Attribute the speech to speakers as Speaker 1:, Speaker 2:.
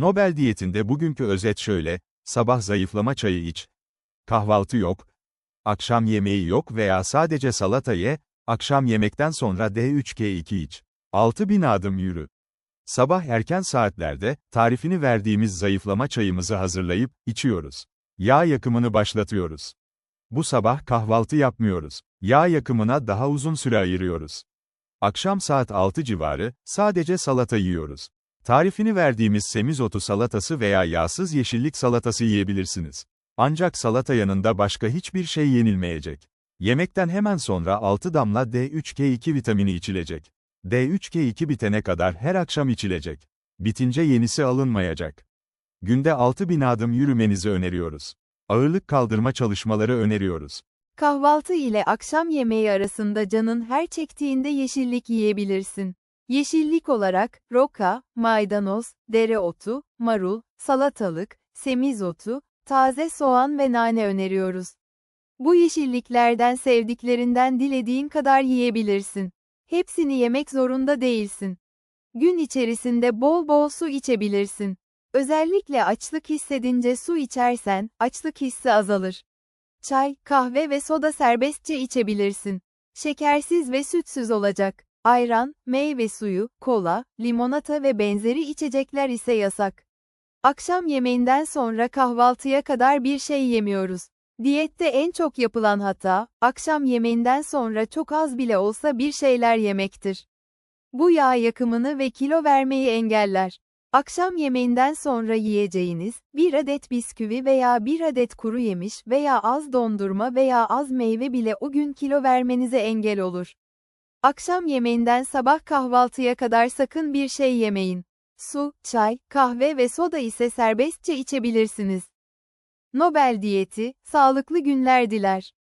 Speaker 1: Nobel diyetinde bugünkü özet şöyle, sabah zayıflama çayı iç. Kahvaltı yok. Akşam yemeği yok veya sadece salata ye, akşam yemekten sonra D3K2 iç. 6000 adım yürü. Sabah erken saatlerde, tarifini verdiğimiz zayıflama çayımızı hazırlayıp, içiyoruz. Yağ yakımını başlatıyoruz. Bu sabah kahvaltı yapmıyoruz. Yağ yakımına daha uzun süre ayırıyoruz. Akşam saat 6 civarı, sadece salata yiyoruz. Tarifini verdiğimiz semizotu salatası veya yağsız yeşillik salatası yiyebilirsiniz. Ancak salata yanında başka hiçbir şey yenilmeyecek. Yemekten hemen sonra 6 damla D3K2 vitamini içilecek. D3K2 bitene kadar her akşam içilecek. Bitince yenisi alınmayacak. Günde 6000 adım yürümenizi öneriyoruz. Ağırlık kaldırma çalışmaları öneriyoruz.
Speaker 2: Kahvaltı ile akşam yemeği arasında canın her çektiğinde yeşillik yiyebilirsin. Yeşillik olarak, roka, maydanoz, dereotu, marul, salatalık, semizotu, taze soğan ve nane öneriyoruz. Bu yeşilliklerden sevdiklerinden dilediğin kadar yiyebilirsin. Hepsini yemek zorunda değilsin. Gün içerisinde bol bol su içebilirsin. Özellikle açlık hissedince su içersen, açlık hissi azalır. Çay, kahve ve soda serbestçe içebilirsin. Şekersiz ve sütsüz olacak. Ayran, meyve suyu, kola, limonata ve benzeri içecekler ise yasak. Akşam yemeğinden sonra kahvaltıya kadar bir şey yemiyoruz. Diyette en çok yapılan hata, akşam yemeğinden sonra çok az bile olsa bir şeyler yemektir. Bu yağ yakımını ve kilo vermeyi engeller. Akşam yemeğinden sonra yiyeceğiniz, bir adet bisküvi veya bir adet kuru yemiş veya az dondurma veya az meyve bile o gün kilo vermenize engel olur. Akşam yemeğinden sabah kahvaltıya kadar sakın bir şey yemeyin. Su, çay, kahve ve soda ise serbestçe içebilirsiniz. Nobel diyeti, sağlıklı günler diler.